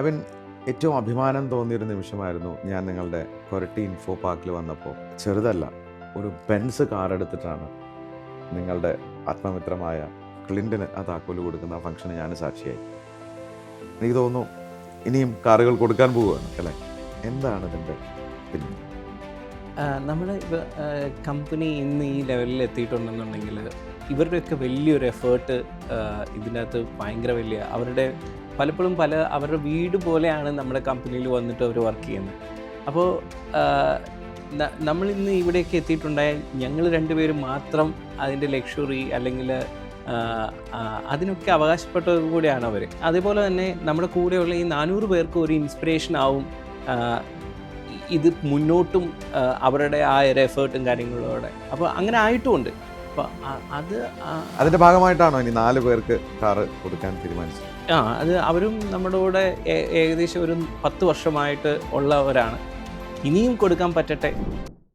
അവൻ ഏറ്റവും അഭിമാനം തോന്നിയൊരു നിമിഷമായിരുന്നു ഞാൻ നിങ്ങളുടെ കൊരട്ടി ഇൻഫോ പാർക്കിൽ വന്നപ്പോൾ. ചെറുതല്ല ഒരു ബെൻസ് കാർ എടുത്തിട്ടാണ് നിങ്ങളുടെ ആത്മമിത്രമായ ക്ലിന്റിന് ആ താക്കോൽ കൊടുക്കുന്ന ഫംഗ്ഷന് ഞാൻ സാക്ഷിയായി. എനിക്ക് തോന്നുന്നു ഇനിയും കാറുകൾ കൊടുക്കാൻ പോവുകയാണ് അല്ലേ? എന്താണ് ഇതിന്റെ പിന്നെ നമ്മുടെ കമ്പനി ഇന്ന് ഈ ലെവലിൽ എത്തിയിട്ടുണ്ടെന്നുണ്ടെങ്കിൽ ഇവരുടെയൊക്കെ വലിയൊരു എഫേർട്ട് ഇതിനകത്ത് ഭയങ്കര വലിയ അവരുടെ പലപ്പോഴും പല അവരുടെ വീട് പോലെയാണ് നമ്മുടെ കമ്പനിയിൽ വന്നിട്ട് അവർ വർക്ക് ചെയ്യുന്നത്. അപ്പോൾ നമ്മളിന്ന് ഇവിടേക്ക് എത്തിയിട്ടുണ്ടായ ഞങ്ങൾ രണ്ടുപേരും മാത്രം അതിന്റെ ലക്ഷറി അല്ലെങ്കിൽ അതിനൊക്കെ അവകാശപ്പെട്ടത് കൂടിയാണ് അവർ. അതേപോലെ തന്നെ നമ്മുടെ കൂടെയുള്ള ഈ നാനൂറ് പേർക്ക് ഒരു ഇൻസ്പിറേഷൻ ആവും ഇത് മുന്നോട്ടും അവരുടെ ആ ഒരു എഫേർട്ടും കാര്യങ്ങളോടെ അപ്പോൾ അങ്ങനെ ആയിട്ടുമുണ്ട്. അത് അതിന്റെ ഭാഗമായിട്ടാണോ ഇനി നാല് പേർക്ക് കാറ് കൊടുക്കാൻ തീരുമാനിച്ചത്? ആ അത് അവരും നമ്മുടെ കൂടെ ഏകദേശം ഒരു പത്ത് വർഷമായിട്ട് ഉള്ളവരാണ്. ഇനിയും കൊടുക്കാൻ പറ്റട്ടെ?